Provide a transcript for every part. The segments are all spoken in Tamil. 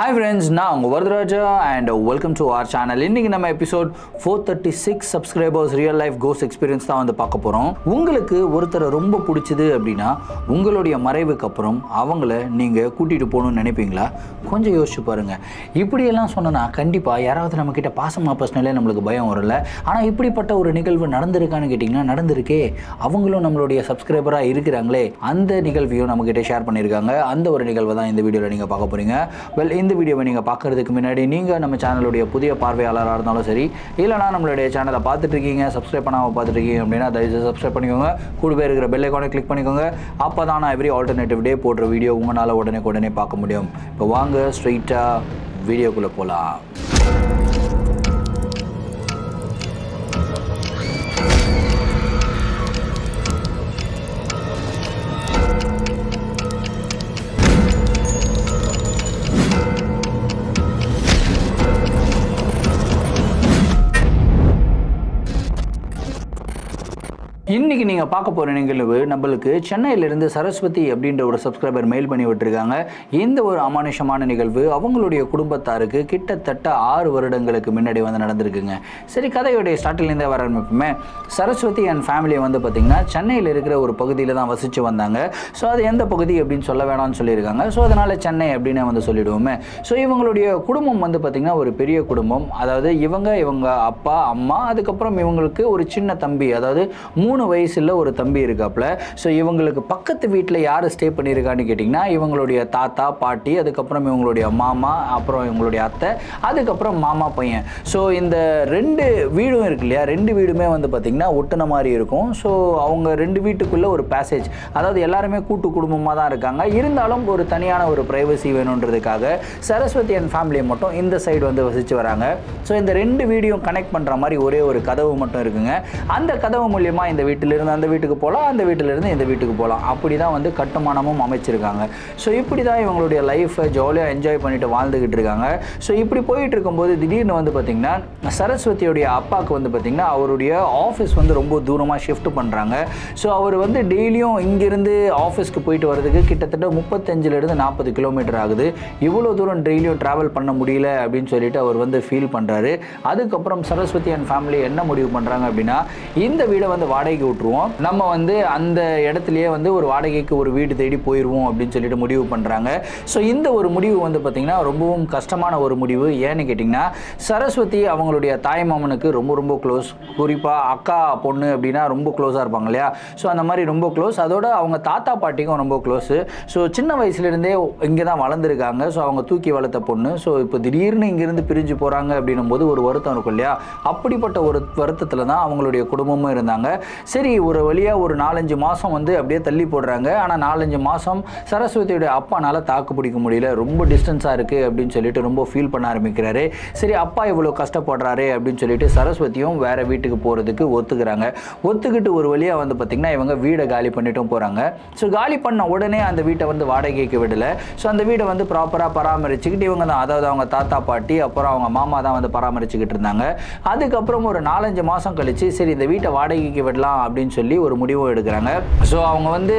ஹாய் ஃப்ரெண்ட்ஸ் நான் உங்கள் Varadaraja and welcome to our channel இன்றைக்கி நம்ம episode four thirty six subscribers real life கோஸ் எக்ஸ்பீரியன்ஸ் தான் வந்து பார்க்க போகிறோம் உங்களுக்கு ஒருத்தரை ரொம்ப பிடிச்சது அப்படின்னா உங்களுடைய மறைவுக்கு அப்புறம் அவங்கள நீங்கள் கூட்டிகிட்டு போகணும்னு நினைப்பீங்களா? கொஞ்சம் யோசிச்சு பாருங்கள் இப்படியெல்லாம் சொன்னனா கண்டிப்பாக யாராவது நம்மக்கிட்ட பாசமாக பர்சனலே நம்மளுக்கு பயம் வரல ஆனால் இப்படிப்பட்ட ஒரு நிகழ்வு நடந்திருக்கான்னு கேட்டிங்கன்னா நடந்திருக்கே. அவங்களும் நம்மளுடைய சப்ஸ்கிரைபராக இருக்கிறாங்களே. அந்த நிகழ்வையும் நம்மக்கிட்ட ஷேர் பண்ணியிருக்காங்க. அந்த ஒரு நிகழ்வை தான் இந்த வீடியோவில் நீங்கள் பார்க்க போகிறீங்க வெல் இந்த வீடியோவை நீங்கள் பார்க்குறதுக்கு முன்னாடி நீங்கள் நம்ம சேனலுடைய புதிய பார்வையாளராக இருந்தாலும் சரி இல்லைனா நம்மளுடைய சேனலை பார்த்துட்டு இருக்கீங்க சப்ஸ்கிரைப் பண்ணாமல் பார்த்துட்டுருக்கீங்க அப்படின்னா தயவுசெய்து சப்ஸ்கிரைப் பண்ணிக்கோங்க. கூடவே இருக்கிற பெல் ஐக்கானை கிளிக் பண்ணிக்கோங்க. அப்போ தான் நான் எவ்ரி ஆல்டர்னேட்டிவ் டே போடுற வீடியோ உங்களால் உடனே உடனே பார்க்க முடியும். இப்போ வாங்க ஸ்ட்ரெயிட்டாக வீடியோக்குள்ளே போகலாம் இன்னைக்கு நீங்கள் பார்க்க போகிற நிகழ்வு நம்மளுக்கு சென்னையிலிருந்து சரஸ்வதி அப்படின்ற ஒரு சப்ஸ்கிரைபர் மெயில் பண்ணி விட்டுருக்காங்க. இந்த ஒரு அமானுஷமான நிகழ்வு அவங்களுடைய குடும்பத்தாருக்கு கிட்டத்தட்ட ஆறு வருடங்களுக்கு முன்னாடி வந்து நடந்திருக்குங்க. சரி கதையுடைய ஸ்டார்டிங்லேருந்தே வர ஆரம்பிப்புமே. சரஸ்வதி அண்ட் ஃபேமிலியை வந்து பார்த்திங்கன்னா சென்னையில் இருக்கிற ஒரு பகுதியில் தான் வசித்து வந்தாங்க. ஸோ அது எந்த பகுதி அப்படின்னு சொல்ல வேணாம்னு சொல்லியிருக்காங்க. ஸோ அதனால் சென்னை அப்படின்னு வந்து சொல்லிடுவோமே. ஸோ இவங்களுடைய குடும்பம் வந்து பார்த்திங்கன்னா ஒரு பெரிய குடும்பம். அதாவது இவங்க இவங்க அப்பா அம்மா அதுக்கப்புறம் இவங்களுக்கு ஒரு சின்ன தம்பி அதாவது மூணு வயசுல ஒரு தம்பி இருக்காப்புல ஸோ இவங்களுக்கு பக்கத்து வீட்டில் யார் ஸ்டே பண்ணியிருக்கான்னு கேட்டிங்கன்னா இவங்களுடைய தாத்தா பாட்டி அதுக்கப்புறம் இவங்களுடைய மாமா அப்புறம் இவங்களுடைய அத்தை அதுக்கப்புறம் மாமா பையன். ஸோ இந்த ரெண்டு வீடும் இருக்கு இல்லையா? ரெண்டு வீடுமே வந்து பார்த்திங்கன்னா ஒட்டுன மாதிரி இருக்கும். ஸோ அவங்க ரெண்டு வீட்டுக்குள்ளே ஒரு பேசேஜ் அதாவது எல்லாருமே கூட்டு குடும்பமாக தான் இருக்காங்க. இருந்தாலும் ஒரு தனியான ஒரு ப்ரைவசி வேணுன்றதுக்காக சரஸ்வதி அண்ட் ஃபேமிலியை மட்டும் இந்த சைடு வந்து வசித்து வராங்க. ஸோ இந்த ரெண்டு வீடியும் கனெக்ட் பண்ணுற மாதிரி ஒரே ஒரு கதவு மட்டும் இருக்குங்க. அந்த கதவு மூலியமா இந்த வீட்டிலிருந்து அந்த வீட்டுக்கு போகலாம் அந்த வீட்டிலிருந்து இந்த வீட்டுக்கு போகலாம். அப்படி தான் வந்து கட்டுமானமும் அமைச்சிருக்காங்க. ஸோ இப்படி தான் இவங்களுடைய லைஃப்பை ஜாலியாக என்ஜாய் பண்ணிட்டு வாழ்ந்துக்கிட்டு இருக்காங்க. ஸோ இப்படி போயிட்டு இருக்கும்போது திடீர்னு வந்து பார்த்திங்கன்னா சரஸ்வதியுடைய அப்பாவுக்கு வந்து பார்த்திங்கன்னா அவருடைய ஆஃபீஸ் வந்து ரொம்ப தூரமாக ஷிஃப்ட் பண்ணுறாங்க ஸோ அவர் வந்து டெய்லியும் இங்கேருந்து ஆஃபீஸ்க்கு போயிட்டு வர்றதுக்கு கிட்டத்தட்ட முப்பத்தஞ்சிலேருந்து நாற்பது கிலோமீட்டர் ஆகுது. இவ்வளோ தூரம் டெய்லியும் ட்ராவல் பண்ண முடியல அப்படின்னு சொல்லிட்டு அவர் வந்து ஃபீல் பண்ணுறாரு அதுக்கப்புறம் சரஸ்வதி அண்ட் ஃபேமிலி என்ன முடிவு பண்ணுறாங்க அப்படின்னா இந்த வீடை வந்து வாடகைக்கு விட்டுருவோம். நம்ம வந்து அந்த இடத்துலயே வந்து ஒரு வாடகைக்கு ஒரு வீடு தேடி போயிடுவோம் அப்படின்னு சொல்லிட்டு முடிவு பண்ணுறாங்க ஸோ இந்த ஒரு முடிவு வந்து பார்த்திங்கன்னா ரொம்பவும் கஷ்டமான ஒரு முடிவு. ஏன்னு கேட்டிங்கன்னா சரஸ்வதி அவங்களுடைய தாய் மாமனுக்கு ரொம்ப ரொம்ப க்ளோஸ் குறிப்பாக அக்கா பொண்ணு அப்படின்னா ரொம்ப க்ளோஸாக இருப்பாங்க இல்லையா? ஸோ அந்த மாதிரி ரொம்ப க்ளோஸ் அதோட அவங்க தாத்தா பாட்டிக்கும் ரொம்ப க்ளோஸு ஸோ சின்ன வயசுலேருந்தே இங்கே தான் வளர்ந்துருக்காங்க. ஸோ அவங்க தூக்கி வளர்த்த பொண்ணு. ஸோ இப்போ திடீர்னு இங்கேருந்து பிரிஞ்சு போகிறாங்க அப்படின்னும் போது ஒரு வருத்தம் இருக்கும் இல்லையா? அப்படிப்பட்ட ஒரு வருத்தத்தில் தான் அவங்களுடைய குடும்பமும் இருந்தாங்க. சரி ஒரு வழியாக ஒரு நாலஞ்சு மாதம் வந்து அப்படியே தள்ளி போடுறாங்க. ஆனால் நாலஞ்சு மாதம் சரஸ்வதியுடைய அப்பானால் தாக்கு பிடிக்க முடியல. ரொம்ப டிஸ்டன்ஸாக இருக்குது அப்படின்னு சொல்லிட்டு ரொம்ப ஃபீல் பண்ண ஆரம்பிக்கிறாரு. சரி அப்பா இவ்வளோ கஷ்டப்படுறாரு அப்படின்னு சொல்லிட்டு சரஸ்வதியும் வேறு வீட்டுக்கு போகிறதுக்கு ஒத்துக்கிறாங்க. ஒத்துக்கிட்டு ஒரு வழியாக வந்து பார்த்திங்கன்னா இவங்க வீடை காலி பண்ணிட்டும் போகிறாங்க ஸோ காலி பண்ண உடனே அந்த வீட்டை வந்து வாடகைக்கு விடலை. ஸோ அந்த வீடை வந்து ப்ராப்பராக பராமரிச்சுக்கிட்டு இவங்க தான் அதாவது அவங்க தாத்தா பாட்டி அப்புறம் அவங்க மாமா தான் வந்து பராமரிச்சுக்கிட்டு இருந்தாங்க. அதுக்கப்புறம் ஒரு நாலஞ்சு மாதம் கழித்து சரி இந்த வீட்டை வாடகைக்கு விடலாம் அப்படின்னு சொல்லி ஒரு முடிவு எடுக்கிறாங்க. ஸோ அவங்க வந்து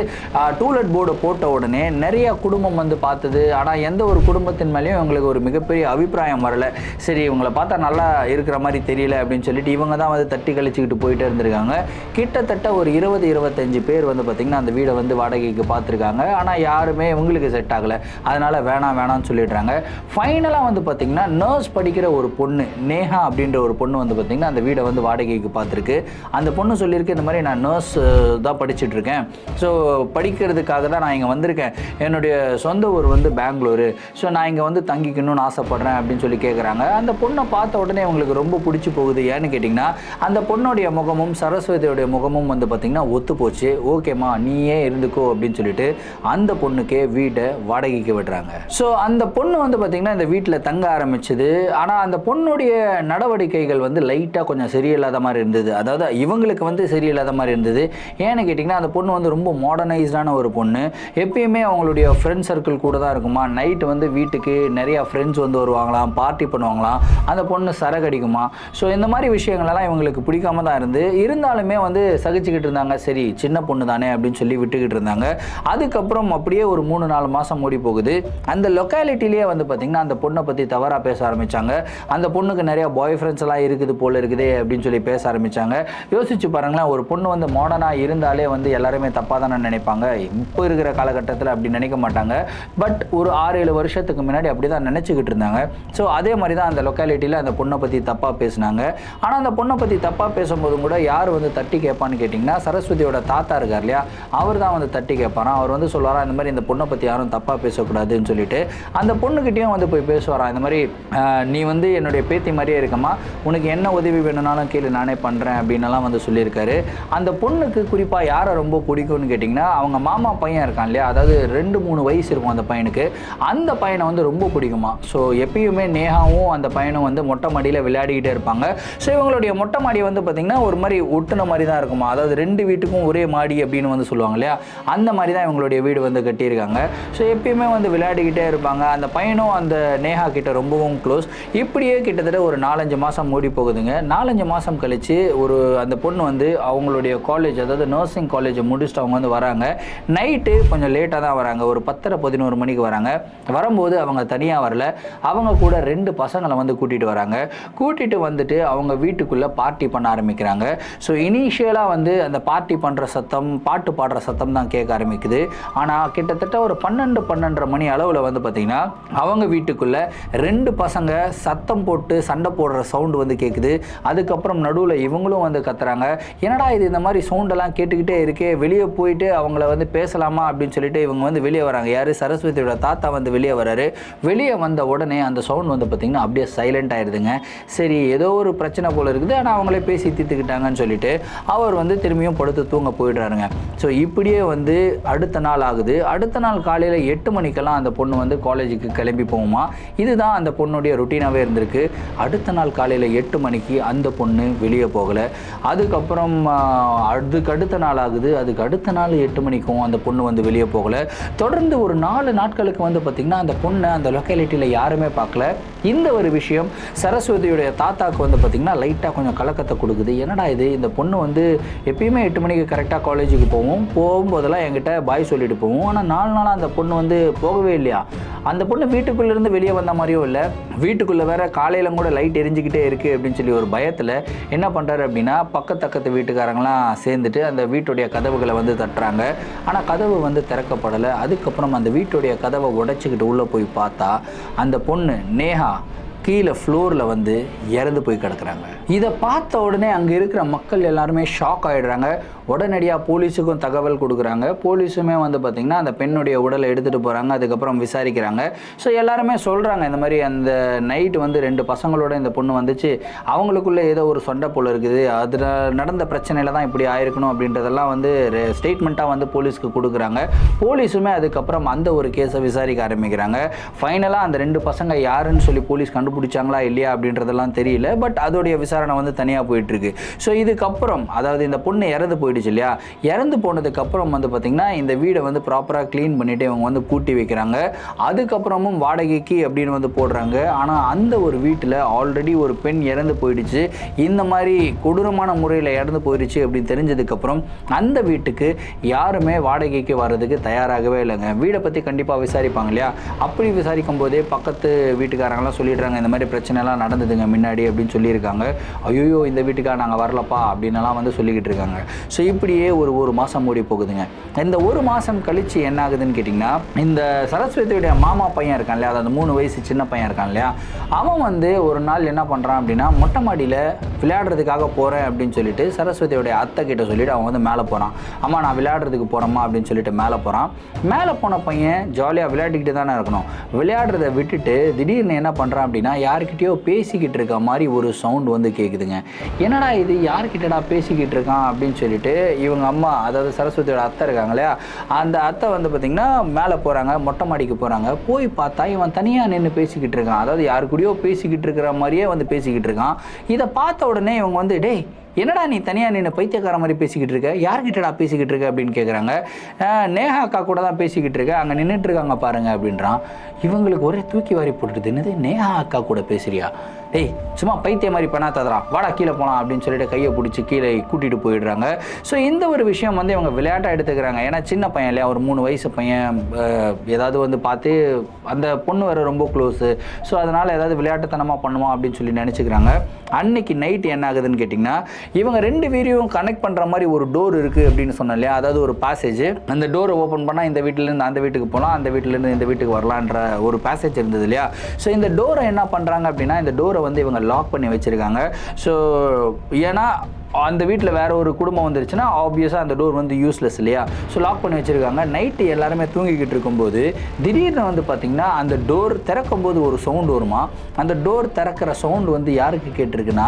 டூலெட் போர்டை போட்ட உடனே நிறைய குடும்பம் வந்து பார்த்தது. ஆனால் எந்த ஒரு குடும்பத்தின் மேலேயும் இவங்களுக்கு ஒரு மிகப்பெரிய அபிப்பிராயம் வரல. சரி இவங்களை பார்த்தா நல்லா இருக்கிற மாதிரி தெரியல அப்படின்னு சொல்லிட்டு இவங்க தான் வந்து தட்டி கழிச்சுக்கிட்டு போயிட்டே இருந்திருக்காங்க. கிட்டத்தட்ட ஒரு இருபது இருபத்தஞ்சு பேர் வந்து பார்த்திங்கன்னா அந்த வீடை வந்து வாடகைக்கு பார்த்துருக்காங்க. ஆனால் யாருமே இவங்களுக்கு செட் ஆகலை. அதனால் வேணாம் வேணாம்னு சொல்லிடுறாங்க. ஃபைனலாக வந்து பார்த்திங்கன்னா நர்ஸ் படிக்கிற ஒரு பொண்ணு நேஹா அப்படின்ற ஒரு பொண்ணு வந்து பார்த்திங்கன்னா அந்த வீடை வந்து வாடகைக்கு பார்த்துருக்கு. அந்த பொண்ணு சொல்லியிருக்கு இந்த மாதிரி மாதிரி நான் நர்ஸ் தான் படிச்சுட்ருக்கேன். ஸோ படிக்கிறதுக்காக தான் நான் இங்கே வந்திருக்கேன். என்னுடைய சொந்த ஊர் வந்து பெங்களூரு. ஸோ நான் இங்கே வந்து தங்கிக்கணும்னு ஆசைப்பட்றேன் அப்படின்னு சொல்லி கேட்குறாங்க அந்த பொண்ணை பார்த்த உடனே அவங்களுக்கு ரொம்ப பிடிச்சி போகுது. ஏன்னு கேட்டிங்கன்னா அந்த பொண்ணுடைய முகமும் சரஸ்வதியோடைய முகமும் வந்து பார்த்திங்கன்னா ஒத்து போச்சு. ஓகேம்மா நீயே இருந்துக்கோ அப்படின்னு சொல்லிட்டு அந்த பொண்ணுக்கே வீட்டை வாடகைக்கு விடுறாங்க. ஸோ அந்த பொண்ணு வந்து பார்த்திங்கன்னா இந்த வீட்டில் தங்க ஆரம்பிச்சது. ஆனால் அந்த பொண்ணுடைய நடவடிக்கைகள் வந்து லைட்டாக கொஞ்சம் சரியில்லாத மாதிரி இருந்தது. அதாவது இவங்களுக்கு வந்து சரி இல்லாத மாதிரி இருந்தது. ஏன்னு கேட்டிங்கன்னா அந்த பொண்ணு வந்து ரொம்ப மாடர்னைஸ்டான ஒரு பொண்ணு. எப்பயுமே அவங்களுடைய ஃப்ரெண்ட் சர்க்கிள் கூட தான் இருக்குமா? நைட்டு வந்து வீட்டுக்கு நிறையா ஃப்ரெண்ட்ஸ் வந்து வருவாங்களாம் பார்ட்டி பண்ணுவாங்களாம். அந்த பொண்ணு சரகடிக்குமா? ஸோ இந்த மாதிரி விஷயங்களெல்லாம் இவங்களுக்கு பிடிக்காம தான் இருந்து இருந்தாலுமே வந்து சகிச்சுக்கிட்டு இருந்தாங்க. சரி சின்ன பொண்ணு தானே அப்படின்னு சொல்லி விட்டுக்கிட்டு இருந்தாங்க. அதுக்கப்புறம் அப்படியே ஒரு மூணு நாலு மாதம் ஓடி போகுது. அந்த லொக்காலிட்டிலேயே வந்து பார்த்திங்கன்னா அந்த பொண்ணை பற்றி தவறாக பேச ஆரம்பித்தாங்க அந்த பொண்ணுக்கு நிறையா பாய் ஃப்ரெண்ட்ஸ் எல்லாம் இருக்குது போல இருக்குதே அப்படின்னு சொல்லி பேச ஆரம்பித்தாங்க யோசிச்சு பாருங்களேன் ஒரு பொண்ணு வந்து மாடர்னாக இருந்தாலே வந்து எல்லாருமே தப்பாக தானே நினைப்பாங்க. இப்போ இருக்கிற காலகட்டத்தில் அப்படி நினைக்க மாட்டாங்க. பட் ஒரு ஆறு ஏழு வருஷத்துக்கு முன்னாடி அப்படி தான் நினச்சிக்கிட்டு இருந்தாங்க. ஸோ அதே மாதிரி தான் அந்த லொக்காலிட்டியில் அந்த பொண்ணை பற்றி தப்பாக பேசினாங்க. ஆனால் அந்த பொண்ணை பற்றி தப்பாக பேசும்போதும் கூட யார் வந்து தட்டி கேட்பான்னு கேட்டிங்கன்னா சரஸ்வதியோட தாத்தா இருக்கார் இல்லையா? அவர் தான் வந்து தட்டி கேட்பாராம். அவர் வந்து சொல்லுவாரா இந்த மாதிரி இந்த பொண்ணை பற்றி யாரும் தப்பாக பேசக்கூடாதுன்னு சொல்லிட்டு. அந்த பொண்ணுக்கிட்டேயும் வந்து போய் பேசுவாராம். இந்த மாதிரி நீ வந்து என்னுடைய பேத்தி மாதிரியே இருக்கமா உனக்கு என்ன உதவி வேணும்னாலும் கேளு நானே பண்ணுறேன் அப்படின்னலாம் வந்து சொல்லியிருக்காரு. அந்த பொண்ணுக்கு குறிப்பாக யாரை ரொம்ப பிடிக்கும்னு கேட்டிங்கன்னா அவங்க மாமா பையன் இருக்கான் இல்லையா? அதாவது ரெண்டு மூணு வயசு இருக்கும் அந்த பையனுக்கு. அந்த பையனை வந்து ரொம்ப பிடிக்குமா? ஸோ எப்பயுமே நேகாவும் அந்த பையனும் வந்து மொட்டை மாடியில் விளையாடிக்கிட்டே இருப்பாங்க. ஸோ இவங்களுடைய மொட்டை மாடி வந்து பார்த்திங்கன்னா ஒரு மாதிரி ஒட்டுன மாதிரி தான் இருக்குமா? அதாவது ரெண்டு வீட்டுக்கும் ஒரே மாடி அப்படின்னு வந்து சொல்லுவாங்க இல்லையா? அந்த மாதிரி தான் இவங்களுடைய வீடு வந்து கட்டியிருக்காங்க. ஸோ எப்பயுமே வந்து விளையாடிக்கிட்டே இருப்பாங்க. அந்த பையனும் அந்த நேஹா கிட்ட ரொம்பவும் க்ளோஸ் இப்படியே கிட்டத்தட்ட ஒரு நாலஞ்சு மாதம் மூடி போகுதுங்க. நாலஞ்சு மாதம் கழித்து ஒரு அந்த பொண்ணு வந்து அவங்களுடைய காலேஜ் அதாவது நர்சிங் காலேஜை முடிச்சுட்டு அவங்க வந்து வராங்க. நைட்டு கொஞ்சம் லேட்டாக தான் வராங்க. ஒரு பத்தரை பதினோரு மணிக்கு வராங்க. வரும்போது அவங்க தனியாக வரல. அவங்க கூட ரெண்டு பசங்களை வந்து கூட்டிகிட்டு வராங்க. கூட்டிகிட்டு வந்துட்டு அவங்க வீட்டுக்குள்ளே பார்ட்டி பண்ண ஆரம்பிக்கிறாங்க. ஸோ இனிஷியலாக வந்து அந்த பார்ட்டி பண்ணுற சத்தம் பாட்டு பாடுற சத்தம் தான் கேட்க ஆரம்பிக்குது. ஆனால் கிட்டத்தட்ட ஒரு பன்னெண்டு பன்னெண்டரை மணி அளவில் வந்து பார்த்திங்கன்னா அவங்க வீட்டுக்குள்ளே ரெண்டு பசங்க சத்தம் போட்டு சண்டை போடுற சவுண்டு வந்து கேட்குது அதுக்கப்புறம் நடுவில் இவங்களும் வந்து கத்துறாங்க. என்னடா இது இந்த மாதிரி சவுண்டெல்லாம் கேட்டுக்கிட்டே இருக்கே? வெளியே போயிட்டு அவங்கள வந்து பேசலாமா அப்படின்னு சொல்லிட்டு இவங்க வந்து வெளியே வராங்க. யார்? சரஸ்வதியோட தாத்தா வந்து வெளியே வராரு. வெளியே வந்த உடனே அந்த சவுண்ட் வந்து பார்த்திங்கன்னா அப்படியே சைலண்ட் ஆயிடுதுங்க சரி ஏதோ ஒரு பிரச்சனை போல் இருக்குது. ஆனால் அவங்களே பேசி தீர்த்துக்கிட்டாங்கன்னு சொல்லிட்டு அவர் வந்து திரும்பியும் படுத்து தூங்க போயிடுறாருங்க. ஸோ இப்படியே வந்து அடுத்த நாள் ஆகுது. அடுத்த நாள் காலையில் எட்டு மணிக்கெல்லாம் அந்த பொண்ணு வந்து காலேஜுக்கு கிளம்பி போகுமா? இதுதான் அந்த பொண்ணுடைய ருட்டீனாகவே இருந்திருக்கு. அடுத்த நாள் காலையில் எட்டு மணிக்கு அந்த பொண்ணு வெளியே போகலை. அதுக்கப்புறம் அதுக்கு அடுத்த நாள் ஆகுது. அதுக்கு அடுத்த நாள் எட்டு மணிக்கும் அந்த பொண்ணு வந்து வெளியே போகலை. தொடர்ந்து ஒரு நாலு நாட்களுக்கு வந்து பார்த்திங்கன்னா அந்த பொண்ணை அந்த லொக்காலிட்டியில் யாருமே பார்க்கல. இந்த ஒரு விஷயம் சரஸ்வதியுடைய தாத்தாக்கு வந்து பார்த்திங்கன்னா லைட்டாக கொஞ்சம் கலக்கத்தை கொடுக்குது. என்னடா இது? இந்த பொண்ணு வந்து எப்பயுமே எட்டு மணிக்கு கரெக்டாக காலேஜுக்கு போவோம். போகும்போதெல்லாம் என்கிட்ட பாய் சொல்லிட்டு போவோம். ஆனால் நாலு நாளாக அந்த பொண்ணு வந்து போகவே இல்லையா? அந்த பொண்ணு வீட்டுக்குள்ளேருந்து வெளியே வந்த மாதிரியும் இல்லை. வீட்டுக்குள்ளே வேற காலையில் கூட லைட் எரிஞ்சுக்கிட்டே இருக்குது அப்படின்னு சொல்லி ஒரு பயத்தில் என்ன பண்ணுறாரு அப்படின்னா பக்கத்து பக்கத்து சொந்தக்காரங்களாம் சேர்ந்துட்டு அந்த வீட்டுடைய கதவுகளை வந்து தட்டுறாங்க. ஆனால் கதவு வந்து திறக்கப்படலை. அதுக்கப்புறம் அந்த வீட்டுடைய கதவை உடைச்சிக்கிட்டு உள்ளே போய் பார்த்தா அந்த பொண்ணு நேஹா கீழே ஃப்ளோரில் வந்து இறந்து போய் கிடக்குறாங்க. இதை பார்த்த உடனே அங்கே இருக்கிற மக்கள் எல்லாருமே ஷாக் ஆகிடுறாங்க உடனடியாக போலீஸுக்கும் தகவல் கொடுக்குறாங்க. போலீஸுமே வந்து பார்த்திங்கன்னா அந்த பெண்ணுடைய உடலை எடுத்துகிட்டு போகிறாங்க அதுக்கப்புறம் விசாரிக்கிறாங்க. ஸோ எல்லாருமே சொல்கிறாங்க இந்த மாதிரி அந்த நைட் வந்து ரெண்டு பசங்களோட இந்த பொண்ணு வந்துச்சு. அவங்களுக்குள்ளே ஏதோ ஒரு சொண்டை போல் இருக்குது. அதில் நடந்த பிரச்சனையில் தான் இப்படி ஆயிருக்கணும் அப்படின்றதெல்லாம் வந்து ஸ்டேட்மெண்ட்டாக வந்து போலீஸ்க்கு கொடுக்குறாங்க. போலீஸுமே அதுக்கப்புறம் அந்த ஒரு கேஸை விசாரிக்க ஆரம்பிக்கிறாங்க. ஃபைனலாக அந்த ரெண்டு பசங்க யாருன்னு சொல்லி போலீஸ் கண்டுபிடிச்சாங்களா இல்லையா அப்படின்றதெல்லாம் தெரியல. பட் அதோடைய விசாரணை வந்து தனியாக போயிட்டுருக்கு. ஸோ இதுக்கப்புறம் அதாவது இந்த பொண்ணு இறந்து போயிடுச்சு இல்லையா? இறந்து போனதுக்கப்புறம் வந்து பார்த்திங்கன்னா இந்த வீடை வந்து ப்ராப்பராக க்ளீன் பண்ணிவிட்டு இவங்க வந்து பூட்டி வைக்கிறாங்க. அதுக்கப்புறமும் வாடகைக்கு அப்படின்னு வந்து போடுறாங்க. ஆனால் அந்த ஒரு வீட்டில் ஆல்ரெடி ஒரு பெண் இறந்து போயிடுச்சு. இந்த மாதிரி கொடூரமான முறையில் இறந்து போயிடுச்சு அப்படின்னு தெரிஞ்சதுக்கப்புறம் அந்த வீட்டுக்கு யாருமே வாடகைக்கு வர்றதுக்கு தயாராகவே இல்லைங்க. வீடை பற்றி கண்டிப்பாக விசாரிப்பாங்க இல்லையா? அப்படி விசாரிக்கும் போதே பக்கத்து வீட்டுக்காரங்களாம் சொல்லிடுறாங்க இந்த மாதிரி பிரச்சனைலாம் நடந்ததுங்க முன்னாடி அப்படின்னு சொல்லியிருக்காங்க. ஐயோ இந்த வீட்டுக்காக நாங்கள் வரலப்பா அப்படின்லாம் வந்து சொல்லிக்கிட்டு இருக்காங்க. ஸோ இப்படியே ஒரு ஒரு மாதம் ஓடி போகுதுங்க. இந்த ஒரு மாதம் கழிச்சு என்ன ஆகுதுன்னு கேட்டிங்கன்னா இந்த சரஸ்வதியுடைய மாமா பையன் இருக்கான் இல்லையா? அதாவது மூணு வயசு சின்ன பையன் இருக்கான் இல்லையா? அவன் வந்து ஒரு நாள் என்ன பண்ணுறான் அப்படின்னா மொட்டை மாடியில் விளையாடுறதுக்காக போகிறேன் அப்படின்னு சொல்லிட்டு சரஸ்வதியோடைய அத்தை கிட்ட சொல்லிட்டு அவன் வந்து மேலே போகிறான் அம்மா நான் விளையாடுறதுக்கு போகிறேம்மா அப்படின்னு சொல்லிட்டு மேலே போகிறான் மேலே போன பையன் ஜாலியாக விளையாடிக்கிட்டு தானே இருக்கணும். விளையாடுறத விட்டுட்டு திடீர்னு என்ன பண்ணுறான் அப்படின்னா யார்கிட்டயோ பேசிக்கிட்டு இருக்க மாதிரி ஒரு சவுண்ட் வந்து கேட்குதுங்க என்னடா இது? யார்கிட்டடா பேசிக்கிட்டு இருக்கான் அப்படின்னு சொல்லிட்டு இவங்க அம்மா அதாவது சரஸ்வதியோட அத்தை இருக்காங்க இல்லையா? அந்த அத்தை வந்து பார்த்திங்கன்னா மேலே போகிறாங்க மொட்டை மாடிக்கு போகிறாங்க போய் பார்த்தா இவன் தனியாக நின்று பேசிக்கிட்டு இருக்கான். அதாவது யாரு கூடயோ பேசிக்கிட்டு இருக்கிற மாதிரியே வந்து பேசிக்கிட்டு இருக்கான். இதை பார்த்த உடனே இவங்க வந்து டேய் என்னடா நீ தனியாக நின்று பைத்தியக்கார மாதிரி பேசிக்கிட்டு இருக்க? யார்கிட்டடா பேசிக்கிட்டு இருக்க அப்படின்னு கேட்குறாங்க நேஹா அக்கா கூட தான் பேசிக்கிட்டு இருக்க. அங்கே நின்றுட்டு இருக்காங்க பாருங்க அப்படின்றான். இவங்களுக்கு ஒரே தூக்கி வாரி போட்டுட்டு என்னது நேஹா அக்கா கூட பேசுறியா? டேய் சும்மா பைத்திய மாதிரி பண்ணாததா வாடா கீழே போகலாம் அப்படின்னு சொல்லிட்டு கையை பிடிச்சி கீழே கூட்டிகிட்டு போயிடுறாங்க. ஸோ இந்த ஒரு விஷயம் வந்து இவங்க விளையாட்டாக எடுத்துக்கிறாங்க. ஏன்னா சின்ன பையன் இல்லையா ஒரு மூணு வயசு பையன் ஏதாவது வந்து பார்த்து அந்த பொண்ணு வேறு ரொம்ப க்ளோஸு ஸோ அதனால் ஏதாவது விளையாட்டுத்தனமாக பண்ணுவோம் அப்படின்னு சொல்லி நினச்சிக்கிறாங்க. அன்னைக்கு நைட் என்ன ஆகுதுன்னு கேட்டிங்கன்னா இவங்க ரெண்டு வீடியோவும் கனெக்ட் பண்ணுற மாதிரி ஒரு டோர் இருக்குது அப்படின்னு சொன்னோம் இல்லையா? அதாவது ஒரு பேசேஜ் அந்த டோரை ஓப்பன் பண்ணால் இந்த வீட்டிலேருந்து அந்த வீட்டுக்கு போகலாம் அந்த வீட்டிலேருந்து இந்த வீட்டுக்கு வரலான்ற ஒரு பேசேஜ் இருந்தது இல்லையா? ஸோ இந்த டோரை என்ன பண்ணுறாங்க அப்படின்னா இந்த டோரை வந்து இவங்க லாக் பண்ணி வச்சுருக்காங்க. ஸோ ஏன்னா அந்த வீட்டில் வேற ஒரு குடும்பம் வந்துருச்சுன்னா ஆப்வியஸாக அந்த டோர் வந்து யூஸ்லெஸ் இல்லையா? ஸோ லாக் பண்ணி வச்சுருக்காங்க. நைட்டு எல்லாருமே தூங்கிக்கிட்டு இருக்கும்போது திடீர்னு வந்து பார்த்திங்கன்னா அந்த டோர் திறக்கும் போது ஒரு சவுண்டு வருமா? அந்த டோர் திறக்கிற சவுண்டு வந்து யாருக்கு கேட்டிருக்குன்னா